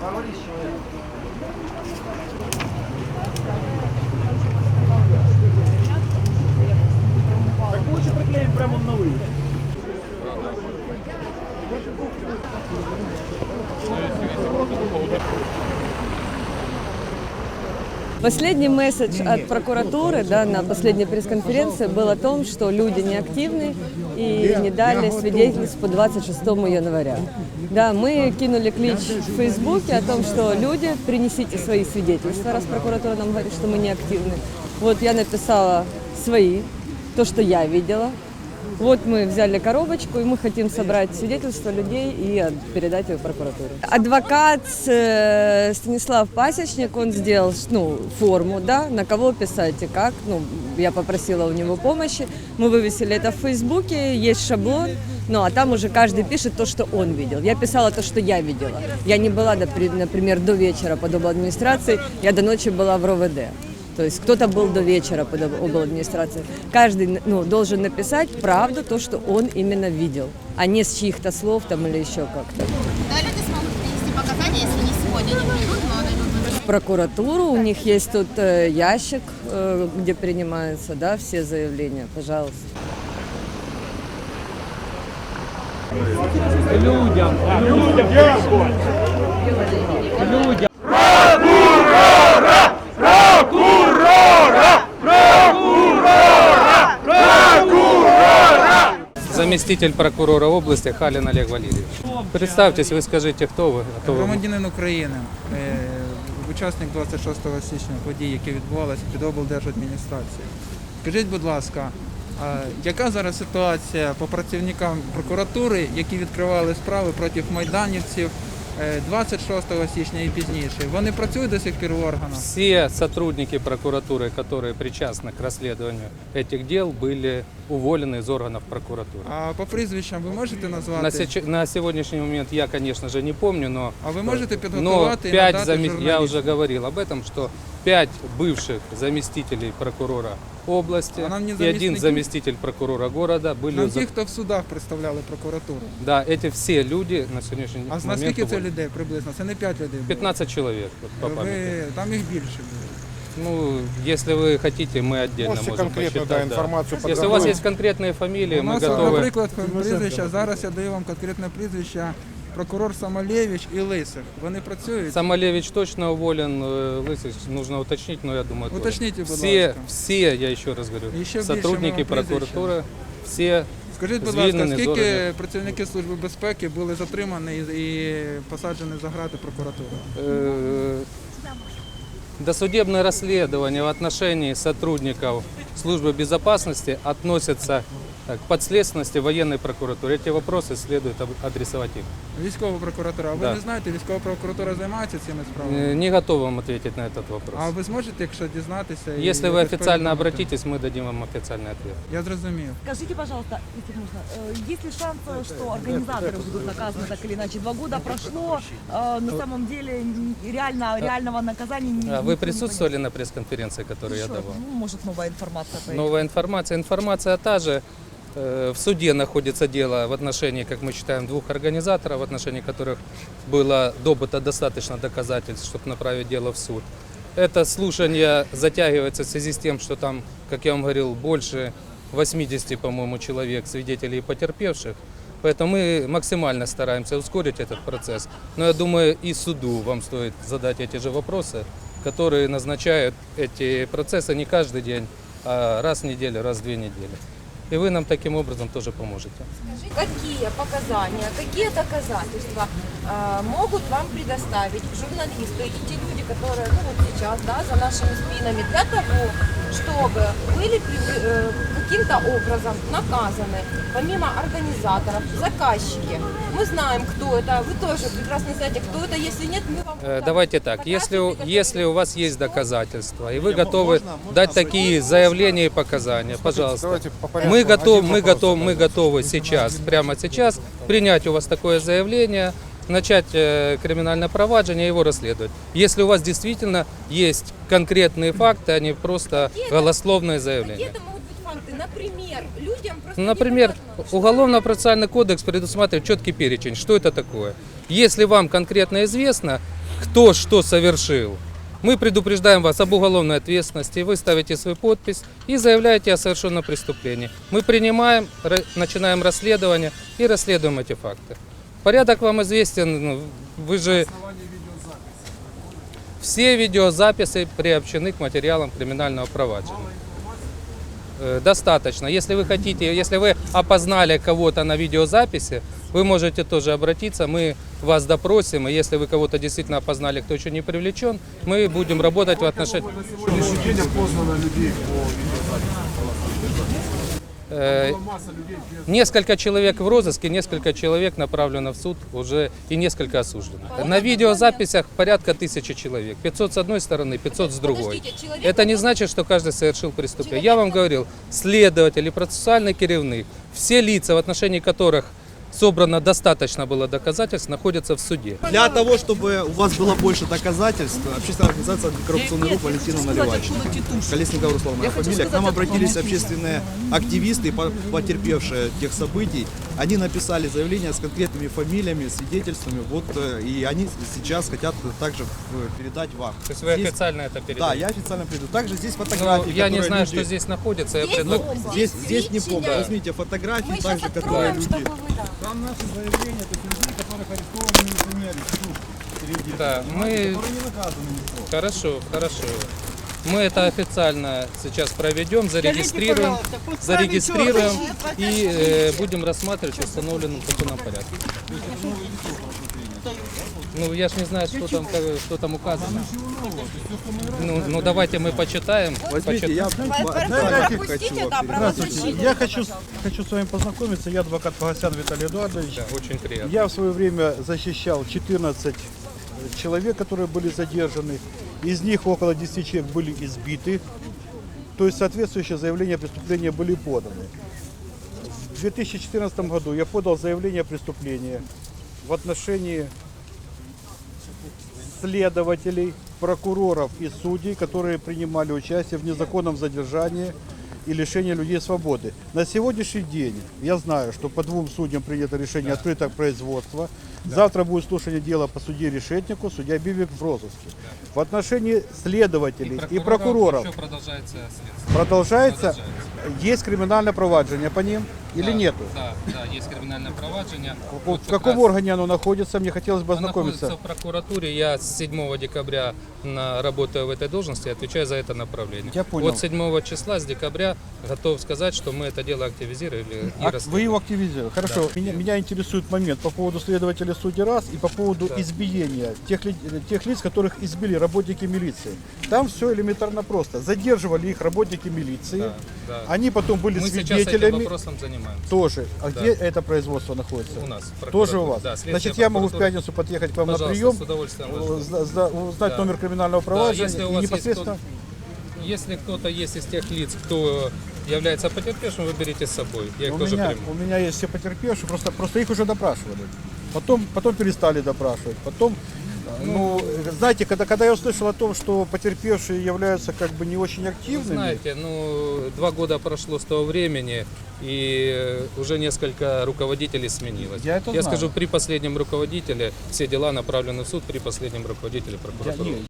Так лучше приклеим прямо на вылет. Последний месседж от прокуратуры да, на последней пресс-конференции был о том, что люди неактивны и не дали свидетельств по 26 января. Да, мы кинули клич в Фейсбуке о том, что люди, принесите свои свидетельства, раз прокуратура нам говорит, что мы неактивны. Вот я написала свои, то, что я видела. Вот мы взяли коробочку, и мы хотим собрать свидетельства людей и передать их в прокуратуру. Адвокат э, Станислав Пасечник, он сделал ну, форму, да, на кого писать и как. Ну, я попросила у него помощи. Мы вывесили это в Фейсбуке, есть шаблон, ну, а там уже каждый пишет то, что он видел. Я писала то, что я видела. Я не была, напри- например, до вечера под администрацией, я до ночи была в РОВД. То есть кто-то был до вечера под обл администрацией. Каждый ну, должен написать правду, то, что он именно видел, а не с чьих-то слов там или еще как-то. Да, люди смогут принести показания, если не сегодня не придут, но В прокуратуру у них есть тут э, ящик, э, где принимаются да, все заявления. Пожалуйста. людям, людям, людям. Заместитель прокурора области Халин Олег Валерьевич. Представьтесь, вы скажите, кто вы? А то вы- Громадянин України, е, учасник 26 січня подій, які відбувалися під облдержадміністрацією. Скажіть, будь ласка, а яка зараз ситуація по працівникам прокуратури, які відкривали справи проти майданівців е, 26 січня і пізніше? Вони працюють до сих пір в органах? Все сотрудники прокуратуры, которые причастны к расследованию этих дел, были уволены из органов прокуратуры. А по прізвищам ви можете назвати? На, сеч- на сегодняшний момент я, конечно же, не помню, но, А ви можете но підготувати і пять надати заме- я журналістам? уже говорил об этом, что пять бывших заместителей прокурора области А нам не и один заместники? заместитель прокурора города были... Нам за- ті, хто в судах представляли прокуратуру. Да, эти все люди на сегодняшний А момент наскільки це уволены. людей приблизно? Це не 5 людей. було. 15 человек, вот, по памяти. Ви, там їх більше було. Ну, если вы хотите, мы отдельно Можете можем конкретно посчитать. да, да. информацию Если у вас подготовить. есть конкретные фамилии, У мы нас, готовы. наприклад, прізвища, зараз я даю вам конкретне прізвище, прокурор Самалєвич і Лисих. Вони працюють? Самолевич точно уволен, э, Лысый нужно уточнить, но я думаю, тоже. Уточните, будь все, ласка. все, я еще раз говорю, І ще більше сотрудники ми вам прізвища. прокуратуры, все Скажіть, будь ласка, звільнені з скільки органів. працівників Служби безпеки були затримані і, і посаджені за грати прокуратури? э, досудебное расследование в отношении сотрудников службы безопасности относятся э, к подследственности военной прокуратуры. Эти вопросы следует об- адресовать им. Військова прокуратура. А ви Да. не знаєте, військова прокуратура займається цими справами? Э, Не готов вам ответить на этот вопрос. А ви зможете, якщо дізнатися? і Если вы якось официально повідомити? обратитесь, мы дадим вам официальный ответ. Я зрозумів. Скажите, пожалуйста, если можно, э, есть ли шанс, э, что организаторы будут наказаны так или иначе? Два года прошло, э, на самом деле н- реально, реального наказания не А никто Вы не присутствовали на пресс-конференции, которую я Еще, давал? ну, может, новая информация появится. Новая информация. Информация та же. Э, В суде находится дело в отношении, как мы считаем, двух организаторов, в отношении которых было добыто достаточно доказательств, чтобы направить дело в суд. Это слушание затягивается в связи с тем, что там, как я вам говорил, больше 80, по-моему, человек, свидетелей и потерпевших. Поэтому мы максимально стараемся ускорить этот процесс. Но я думаю, и суду вам стоит задать эти же вопросы, которые назначают эти процессы не каждый день, а раз в неделю, раз в две недели. И вы нам таким образом тоже поможете. Какие показания, какие доказательства э, могут вам предоставить журналисты и те люди, которые ну, вот сейчас да, за нашими спинами, для того, чтобы были э, каким-то образом наказаны, помимо организаторов, заказчики. Мы знаем, кто это, вы тоже прекрасно знаете, кто это, если нет, мы вам... Э, Давайте так, если, если у вас есть доказательства, и вы готовы дать такие заявления и показания, пожалуйста. Давайте по порядку. Мы готовы, мы готовы, мы готовы сейчас, прямо сейчас, принять у вас такое заявление, начать э, криминальное проваджение и его расследовать. Если у вас действительно есть конкретные факты, а не просто голословные заявления. Например, людям просто Ну, Например, Уголовно-процессуальный кодекс предусматривает четкий перечень, что это такое. Если вам конкретно известно, кто что совершил, мы предупреждаем вас об уголовной ответственности, вы ставите свою подпись и заявляете о совершенном преступлении. Мы принимаем, начинаем расследование и расследуем эти факты. Порядок вам известен, ну, вы же... Все видеозаписи приобщены к материалам криминального проваджения. Э, Достаточно. Если вы хотите, если вы опознали кого-то на видеозаписи, вы можете тоже обратиться, мы вас допросим, и если вы кого-то действительно опознали, кто еще не привлечен, мы будем работать в отношении... сегодняшний день опознано людей по без Несколько человек в розыске, несколько человек направлено в суд уже и несколько осуждено. На видеозаписях порядка тысячи человек. 500 с одной стороны, 500 с другой. Подождите, человек, Это не значит, что каждый совершил преступление. Я вам говорил, следователь и процессуальный керівник, все лица, в отношении которых собрано достаточно было доказательств, находятся в суде. Для того, чтобы у вас было больше доказательств, общественная организация «Антикоррупционный рух» Валентина Наливайчик. Колесникова Руслан, моя фамилия. К нам обратились общественные активисты, по- потерпевшие тех событий. Они написали заявление с конкретными фамилиями, свидетельствами. Вот, э, и они сейчас хотят также э, передать вам. То есть вы Здесь- официально это Да, передаете? я официально приду. Также здесь Но фотографии, я не которые знаю, люди- что здесь находится. Я Здесь предлагаю- бомба. Здесь, здесь не помню. Да. Возьмите фотографии, Мы также, которые откроем, люди... вы да. Там наши заявления, то есть людей, которых арестованы милиционеры, Да, мы которые не наказаны никто. Хорошо, хорошо. Мы это официально сейчас проведем, зарегистрируем, зарегистрируем и э, будем рассматривать в установленном законном порядке. Ну, я ж не знаю, что там, как- что там указано. Ну, ну давайте мы почитаем. Возьмите, я хочу. Я хочу, хочу с вами познакомиться. Я адвокат Погосян Виталий Эдуардович. Да, очень приятно. Я в свое время защищал 14 человек, которые были задержаны. Из них около 10 человек были избиты. То есть соответствующие заявления о преступлении были поданы. В 2014 году я подал заявление о преступлении в отношении следователей, прокуроров и судей, которые принимали участие в незаконном задержании и лишении людей свободы. На сегодняшний день я знаю, что по двум судьям принято решение открыто производство. Завтра будет слушание дела по судье Решетнику, судья Бибик в розыске. В отношении следователей и прокуроров еще продолжается следствие. продолжается, Продолжается. Есть криминальное проваджение по ним или Да, нету? Да, да, есть криминальное проваджение. В Вот в как каком раз- органе оно находится? Мне хотелось бы Она ознакомиться. находится в прокуратуре. Я с 7 декабря на, работаю в этой должности и отвечаю за это направление. Я понял. Вот 7 числа, с декабря, готов сказать, что мы это дело активизировали и Ак- Вы его активизировали. Хорошо. Меня, меня интересует момент по поводу следователя судьи раз и по поводу Да. избиения тех, ли- тех лиц, которых избили работники милиции. Там все элементарно просто. Задерживали их работники милиции. Да, да. Они потом были Мы сейчас этим свидетелями. вопросом занимаемся. Тоже. А Да. где это производство находится? У нас. Тоже у вас. Да, Значит, я могу в пятницу подъехать к вам Пожалуйста, на прием, с удовольствием э, зна- зна- узнать Да. номер криминального Да, проваджения если у и вас есть непосредственно. кто- если кто-то есть из тех лиц, кто является потерпевшим, вы берите с собой. Я их У тоже меня, приму. у меня есть все потерпевшие, просто, просто их уже допрашивали. Потом, потом перестали допрашивать. Потом, ну, знаете, когда, когда я услышал о том, что потерпевшие являются как бы не очень активными, Знаете, ну, два года прошло с того времени, и э, уже несколько руководителей сменилось. Я это знаю. скажу, при последнем руководителе все дела направлены в суд, при последнем руководителе я, прокуратуры. не,